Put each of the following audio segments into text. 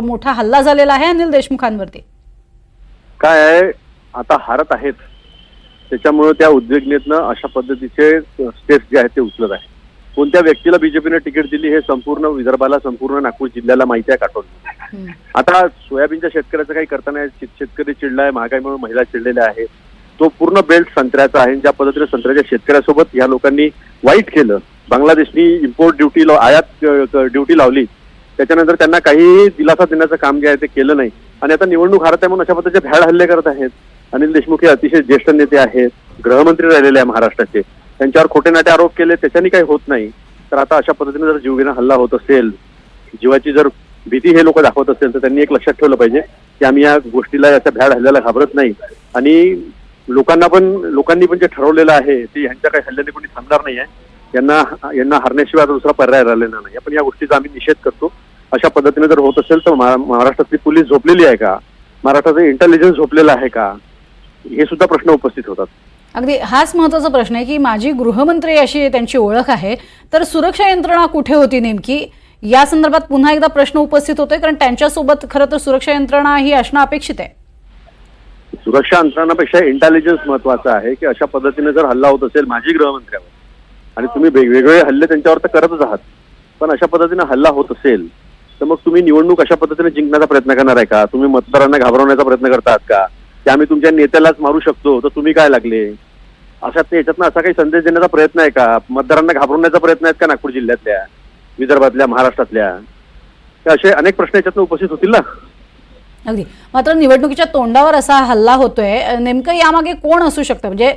मोठा हल्ला झालेला आहे अनिल देशमुखांवरती. काय आहे? आता हारत आहेत. त्याच्यामुळे त्या उद्विग्नेतनं अशा पद्धतीचे स्टेप्स जे आहेत ते उचलत आहे कोणत्या व्यक्तीला बीजेपीने तिकीट दिली हे संपूर्ण विदर्भाला संपूर्ण नागपूर जिल्ह्याला माहिती आहे हम्म. आता सोयाबीनच्या शेतकऱ्याचं काही करता नाही शेत- शेतकरी चिडलाय महागाईमुळे महिला चिडलेल्या आहेत तो पूर्ण बेल्ट संत्र्याचा आहे. ज्या पद्धतीने संत्र्याच्या शेतकऱ्यासोबत या लोकांनी वाईट केलं. बांगलादेशनी इम्पोर्ट ड्युटी आयात ड्युटी लावली. त्याच्यानंतर त्यांना काही दिलासा देण्याचं काम जे आहे ते केलं नाही. आणि आता निवडणूक हारत आहे म्हणून अशा पद्धतीचे भ्याड हल्ले करत आहेत. अनिल देशमुख हे अतिशय ज्येष्ठ नेते आहेत गृहमंत्री राहिलेले आहे महाराष्ट्राचे. त्यांच्यावर खोटे नाटे आरोप केले त्याच्यानी काही होत नाही. तर आता अशा पद्धतीने जर जीवघेणा हल्ला होत असेल जीवाची जर भीती हे लोक दाखवत असेल तर त्यांनी एक लक्षात ठेवलं पाहिजे की आम्ही या गोष्टीला याच्या भ्याड हल्ल्याला घाबरत नाही. आणि लोकांना पण लोकांनी पण जे ठरवलेलं आहे ते ह्यांच्या काही हल्ल्याने कोणी थांबणार नाही आहे यांना यांना हरण्याशिवाय आता दुसरा पर्याय राहिलेला नाही आपण या गोष्टीचा आम्ही निषेध करतो. अशा पद्धतीने जर होत असेल तर महा- महाराष्ट्रातली पोलीस झोपलेली आहे का? महाराष्ट्राचं इंटेलिजन्स झोपलेलं आहे का? हे सुद्धा प्रश्न उपस्थित होतात. अगदी हाच महत्त्वाचा प्रश्न आहे की माझी गृहमंत्री अशी त्यांची ओळख आहे तर सुरक्षा यंत्रणा कुठे होती नेमकी? या संदर्भात पुन्हा एकदा प्रश्न उपस्थित होतोय कारण त्यांच्यासोबत खरं तर सुरक्षा यंत्रणा ही असणं अपेक्षित आहे. सुरक्षा यंत्रणापेक्षा इंटेलिजन्स महत्त्वाचा आहे की अशा पद्धतीने जर हल्ला होत असेल माझी गृहमंत्र्यावर आणि तुम्ही वेगवेगळे हल्ले त्यांच्यावर तर करतच आहात पण अशा पद्धतीने हल्ला होत असेल तर मग तुम्ही निवडणूक अशा पद्धतीने जिंकण्याचा प्रयत्न करणार आहे का? तुम्ही मतदारांना घाबरवण्याचा प्रयत्न करतात का? की आम्ही तुमच्या नेत्यालाच मारू शकतो तर तुम्ही काय लागले? अशा ते याच्यातनं असा काही संदेश देण्याचा प्रयत्न आहे का? मतदारांना घाबरवण्याचा प्रयत्न आहेत का नागपूर जिल्ह्यातल्या विदर्भातल्या महाराष्ट्रातल्या? तर असे अनेक प्रश्न याच्यातनं उपस्थित होतील ना? अगदी. मात्र निवडणुकीच्या तोंडावर असा हल्ला होतोय. नेमकं यामागे कोण असू शकतं? म्हणजे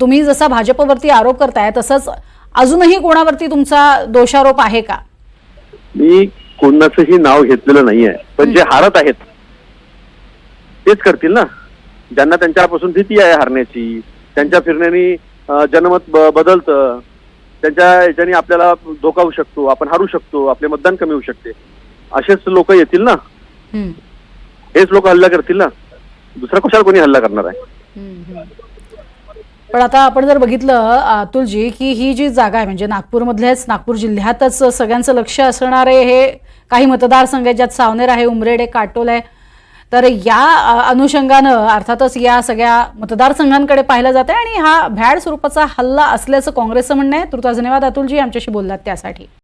तुम्ही जसा भाजपवरती आरोप करताय तसंच अजूनही कोणावरती तुमचा दोषारोप आहे का? मी कोणाचंही नाव घेतलेलं नाहीये. पण जे हारत आहेत तेच करतील ना. ज्यांना त्यांच्यापासून भीती आहे हारण्याची त्यांच्या फिरण्यानी जनमत बदलतं. त्यांच्या याच्याने आपल्याला धोका होऊ शकतो आपण हारू शकतो आपले मतदान कमी होऊ शकते. असेच लोक येतील ना. हेच लोक हल्ला करतील ना. दुसरा कशाला कोणी हल्ला करणार आहे. पण आता आपण जर बघितलं अतुलजी की ही जी जागा आहे म्हणजे नागपूरमधल्याच नागपूर जिल्ह्यातच सगळ्यांचं लक्ष असणारे हे काही मतदारसंघ आहेत ज्यात सावनेर आहे उमरेड आहे काटोल आहे. तर या अनुषंगानं अर्थातच या सगळ्या मतदारसंघांकडे पाहिलं जातं आणि हा भ्याड स्वरूपाचा हल्ला असल्याचं काँग्रेसचं म्हणणं आहे. तुर्तास धन्यवाद अतुलजी आमच्याशी बोललात त्यासाठी.